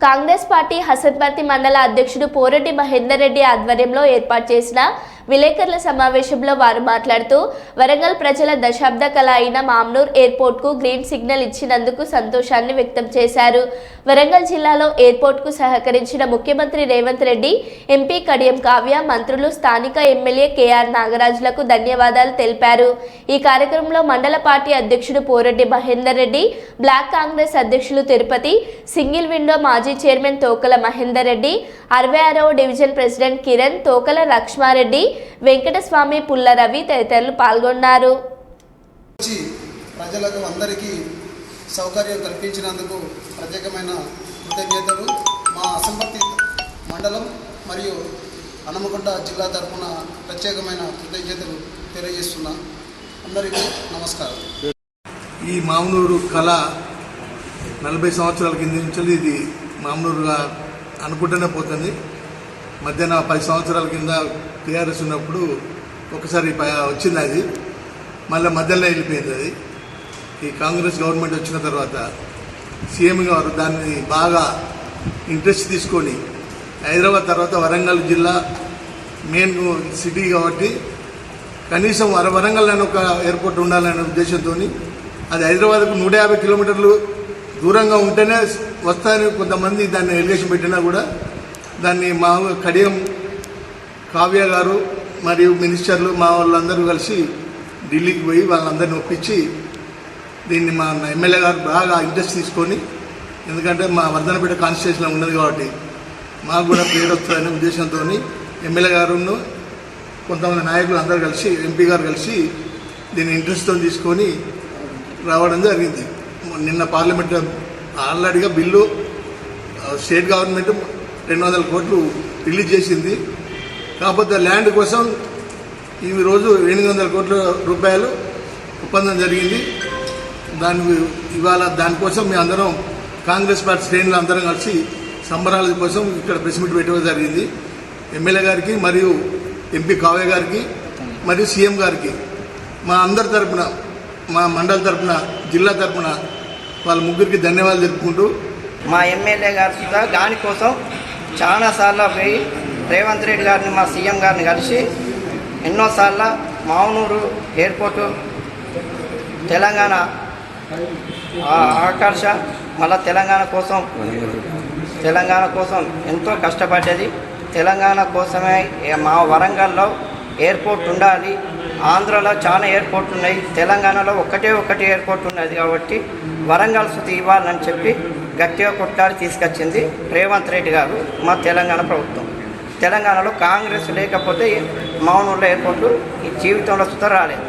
Congress party Hasanparthy మండల అధ్యక్షుడు పోరెడ్డి మహేందర్ రెడ్డి ఆధ్వర్యంలో ఏర్పాటు చేసిన విలేకరుల సమావేశంలో వారు మాట్లాడుతూ వరంగల్ ప్రజల దశాబ్ద కళ అయిన మామ్నూర్ ఎయిర్పోర్ట్కు గ్రీన్ సిగ్నల్ ఇచ్చినందుకు సంతోషాన్ని వ్యక్తం చేశారు. వరంగల్ జిల్లాలో ఎయిర్పోర్ట్కు సహకరించిన ముఖ్యమంత్రి రేవంత్ రెడ్డి ఎంపీ కడియం కావ్య మంత్రులు స్థానిక ఎమ్మెల్యే కేఆర్ నాగరాజులకు ధన్యవాదాలు తెలిపారు. ఈ కార్యక్రమంలో మండల పార్టీ అధ్యక్షుడు పోరెడ్డి మహేందర్ రెడ్డి బ్లాక్ కాంగ్రెస్ అధ్యక్షులు తిరుపతి సింగిల్ విండో మాజీ చైర్మన్ తోకల మహేందర్ రెడ్డి అరవై ఆరవ డివిజన్ ప్రెసిడెంట్ కిరణ్ తోకల లక్ష్మారెడ్డి వెంకటస్వామి పుల్ల రవి తదితరులు పాల్గొన్నారు. వచ్చి ప్రజలకు అందరికీ సౌకర్యం కల్పించినందుకు ప్రత్యేకమైన కృతజ్ఞతలు. మా అసంపత్తి మండలం మరియు హనుమకొండ జిల్లా తరఫున ప్రత్యేకమైన కృతజ్ఞతలు తెలియజేస్తున్నా. అందరికీ నమస్కారం. ఈ మామనూరు కళ నలభై సంవత్సరాల కింద నుంచి ఇది మామనూరుగా అనుకుంటూనే పోతుంది. మధ్యాహ్న పది సంవత్సరాల కింద టీఆర్ఎస్ ఉన్నప్పుడు ఒకసారి ప- వచ్చింది అది. మళ్ళీ మధ్యలో వెళ్ళిపోయింది అది. ఈ కాంగ్రెస్ గవర్నమెంట్ వచ్చిన తర్వాత సీఎం గారు దాన్ని బాగా ఇంట్రెస్ట్ తీసుకొని హైదరాబాద్ తర్వాత వరంగల్ జిల్లా మెయిన్ సిటీ కాబట్టి కనీసం వర వరంగల్ అని ఒక ఎయిర్పోర్ట్ ఉండాలనే ఉద్దేశంతో అది హైదరాబాద్కు నూట యాభై కిలోమీటర్లు దూరంగా ఉంటేనే వస్తాయని కొంతమంది దాన్ని ఎలిగేషన్ పెట్టినా కూడా దాన్ని మా కడియం కావ్య గారు మరియు మినిస్టర్లు మా వాళ్ళందరూ కలిసి ఢిల్లీకి పోయి వాళ్ళందరిని ఒప్పించి దీన్ని మా ఎమ్మెల్యే గారు బాగా ఇంట్రెస్ట్ తీసుకొని ఎందుకంటే మా వర్ధనపేట కాన్స్టిట్యూషన్లో ఉన్నది కాబట్టి మాకు కూడా పేరు వస్తుందనే ఉద్దేశంతో ఎమ్మెల్యే గారును కొంతమంది నాయకులు అందరూ కలిసి ఎంపీ గారు కలిసి దీన్ని ఇంట్రెస్ట్తో తీసుకొని రావడం జరిగింది. నిన్న పార్లమెంట్ ఆల్రెడీగా బిల్లు స్టేట్ గవర్నమెంట్ రెండు వందల కోట్లు రిలీజ్ చేసింది. కాకపోతే ల్యాండ్ కోసం ఈ రోజు ఎనిమిది వందల కోట్ల రూపాయలు ఒప్పందం జరిగింది. దాని ఇవాళ దానికోసం మేము అందరం కాంగ్రెస్ పార్టీ శ్రేణులు అందరం కలిసి సంబరాల కోసం ఇక్కడ ప్రెస్ మీట్ పెట్టడం జరిగింది. ఎమ్మెల్యే గారికి మరియు ఎంపీ కావ్య గారికి మరియు సీఎం గారికి. మా అందరి తరపున మా మండలి తరపున జిల్లా తరపున వాళ్ళ ముగ్గురికి ధన్యవాదాలు తెలుపుకుంటూ. మా ఎమ్మెల్యే గారి దానికోసం చాలాసార్లు పోయి రేవంత్ రెడ్డి గారిని మా సీఎం గారిని కలిసి ఎన్నోసార్లు మావునూరు ఎయిర్పోర్టు తెలంగాణ ఆ- ఆకర్ష మళ్ళా తెలంగాణ కోసం తెలంగాణ కోసం ఎంతో కష్టపడ్డది. తెలంగాణ కోసమే మా వరంగల్లో ఎయిర్పోర్ట్ ఉండాలి. ఆంధ్రలో చాలా ఎయిర్పోర్ట్ ఉన్నాయి. తెలంగాణలో ఒకటే ఒకటి ఎయిర్పోర్ట్ ఉన్నది కాబట్టి వరంగల్ సుతి ఇవ్వాలని చెప్పి గట్టిగా కొట్లాడి తీసుకొచ్చింది రేవంత్ రెడ్డి గారు మా తెలంగాణ ప్రభుత్వం. తెలంగాణలో కాంగ్రెస్ లేకపోతే మౌనంలో ఎయిర్పోర్టు ఈ జీవితంలో సుత రాలేదు